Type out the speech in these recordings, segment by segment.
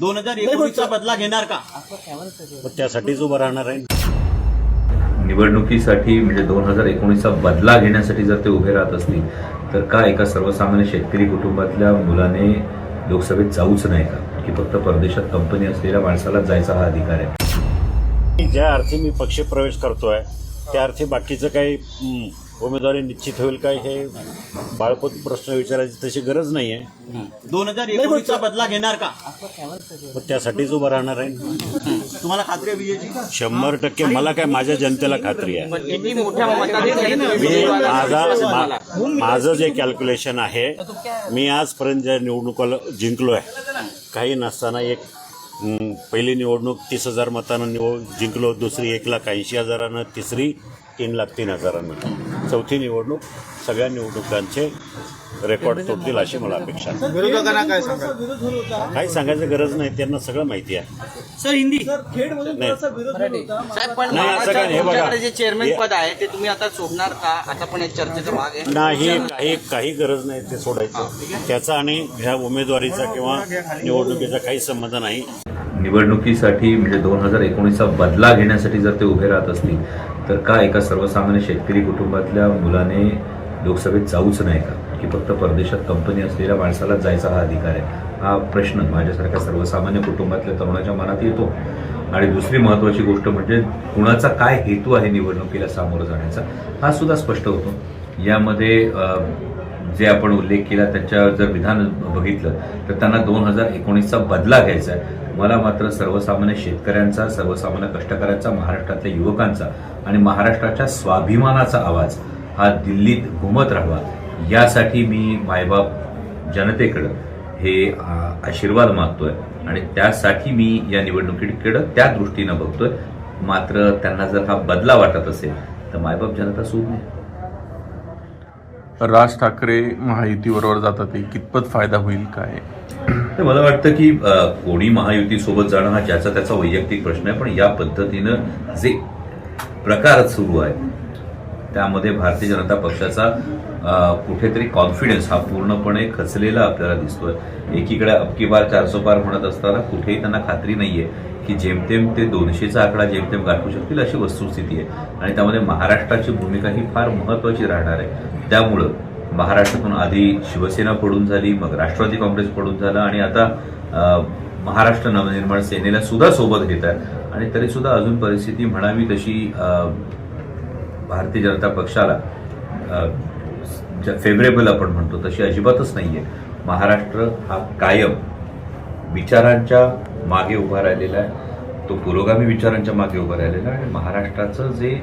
दोन हजार एकोणीसचा बदला घेणार का? मग त्यासाठीच उभं राहणार आहे. निवडणुकीसाठी म्हणजे दोन हजार एकोणीसचा बदला घेण्यासाठी जर ते उभे राहत असतील तर का एका सर्वसामान्य शेतकरी कुटुंबातल्या मुलाने लोकसभेत जाऊच नाही का? की फक्त परदेशात कंपनी असलेल्या माणसालाच जायचा हा अधिकार आहे? ज्या अर्थी मी पक्षप्रवेश करतोय त्या अर्थी बाकीचं काही उमेदवारी निश्चित होईल काय हे बाळपत प्रश्न विचारायची तशी गरज नाही आहे दोन हजार एकोणीसचा बदला घेणार का? त्यासाठीच उभं राहणार आहे. तुम्हाला खात्री आहे विजयची? शंभर टक्के मला काय माझ्या जनतेला खात्री आहे. किती मोठ्या मी माझा मा- माझं जे कॅल्क्युलेशन आहे मी आजपर्यंत ज्या निवडणुका जिंकलो आहे काही नसताना एक हं, पहिली निवडणूक तीस हजार मतानं निवड जिंकलो दुसरी एक लाख ऐंशी हजारानं तिसरी तीन लाख तीन हजारानं. चौथी निवडणूक सगळ्या निवडणुकांचे रेकॉर्ड तोडतील अशी मला अपेक्षा आहे. विरोधकांना काय सांगा काही सांगायची गरज नाही त्यांना सगळं माहिती आहे. सर हिंदी. नाही. साहेब पण नाही, असं काय नाही, हे बघा. तुमच्याकडे जे चेअरमॅन पद आहे ते तुम्ही आता सोडणार का? आता पण एक चर्चेचा भाग आहे. नाही काही काही गरज नाही ते सोडायचं. त्याचा आणि ह्या उमेदवारीचा किंवा निवडणुकीचा काही संबंध नाही. निवडणुकीसाठी म्हणजे दोन हजार एकोणीसचा बदला घेण्यासाठी जर ते उभे राहत असतील तर का एका सर्वसामान्य शेतकरी कुटुंबातल्या मुलाने लोकसभेत जाऊच नाही का? की फक्त परदेशात कंपनी असलेल्या माणसाला जायचा हा अधिकार आहे? हा प्रश्न माझ्यासारख्या सर्वसामान्य कुटुंबातल्या तरुणाच्या मनात येतो. आणि दुसरी महत्त्वाची गोष्ट म्हणजे कुणाचा काय हेतू आहे निवडणुकीला सामोरं जाण्याचा हा सुद्धा स्पष्ट होतो. यामध्ये जे आपण उल्लेख केला त्याच्या जर विधान बघितलं तर त्यांना दोन हजार एकोणीसचा बदला घ्यायचा आहे. मला मात्र सर्वसामान्य शेतकऱ्यांचा सर्वसामान्य कष्टकऱ्यांचा महाराष्ट्रातल्या युवकांचा आणि महाराष्ट्राच्या स्वाभिमानाचा आवाज हा दिल्लीत घुमत राहावा. यासाठी मी मायबाप जनतेकडं हे आशीर्वाद मागतोय आणि त्यासाठी मी या निवडणुकीकडं त्या दृष्टीनं बघतोय. मात्र त्यांना जर हा बदला वाटत असेल तर मायबाप जनता सूद नाही. राज ठाकरे महायुतीबरोबर जातात ते कितपत फायदा होईल काय? तर मला वाटतं की कोणी महायुतीसोबत जाणं हा ज्याचा त्याचा वैयक्तिक प्रश्न आहे पण या पद्धतीनं जे प्रकार सुरू आहे. त्यामध्ये भारतीय जनता पक्षाचा कुठेतरी कॉन्फिडन्स हा पूर्णपणे खचलेला आपल्याला दिसतोय. एकीकडे अबकी बार चारसो पार म्हणत असताना कुठेही त्यांना खात्री नाहीये की जेमतेम ते दोनशेचा आकडा जेमतेम गाठू शकतील अशी वस्तुस्थिती आहे. आणि त्यामध्ये महाराष्ट्राची भूमिका ही फार महत्वाची राहणार आहे. त्यामुळं महाराष्ट्रातून आधी शिवसेना पडून झाली मग राष्ट्रवादी काँग्रेस पडून झालं आणि आता महाराष्ट्र नवनिर्माण सेनेला सुद्धा सोबत घेत आहे आणि तरी सुद्धा अजून परिस्थिती म्हणावी तशी भारतीय जनता पक्षाला फेवरेबल आपण म्हणतो तशी अजिबातच नाही आहे महाराष्ट्र हा कायम विचारांच्या मागे उभा राहिलेला आहे. तो पुरोगामी विचारांच्या मागे उभा राहिलेला आहे आणि महाराष्ट्राचं जे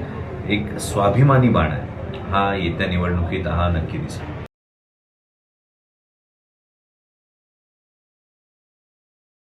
एक स्वाभिमानी बाण आहे हा येत्या निवडणुकीत हा नक्की दिसेल.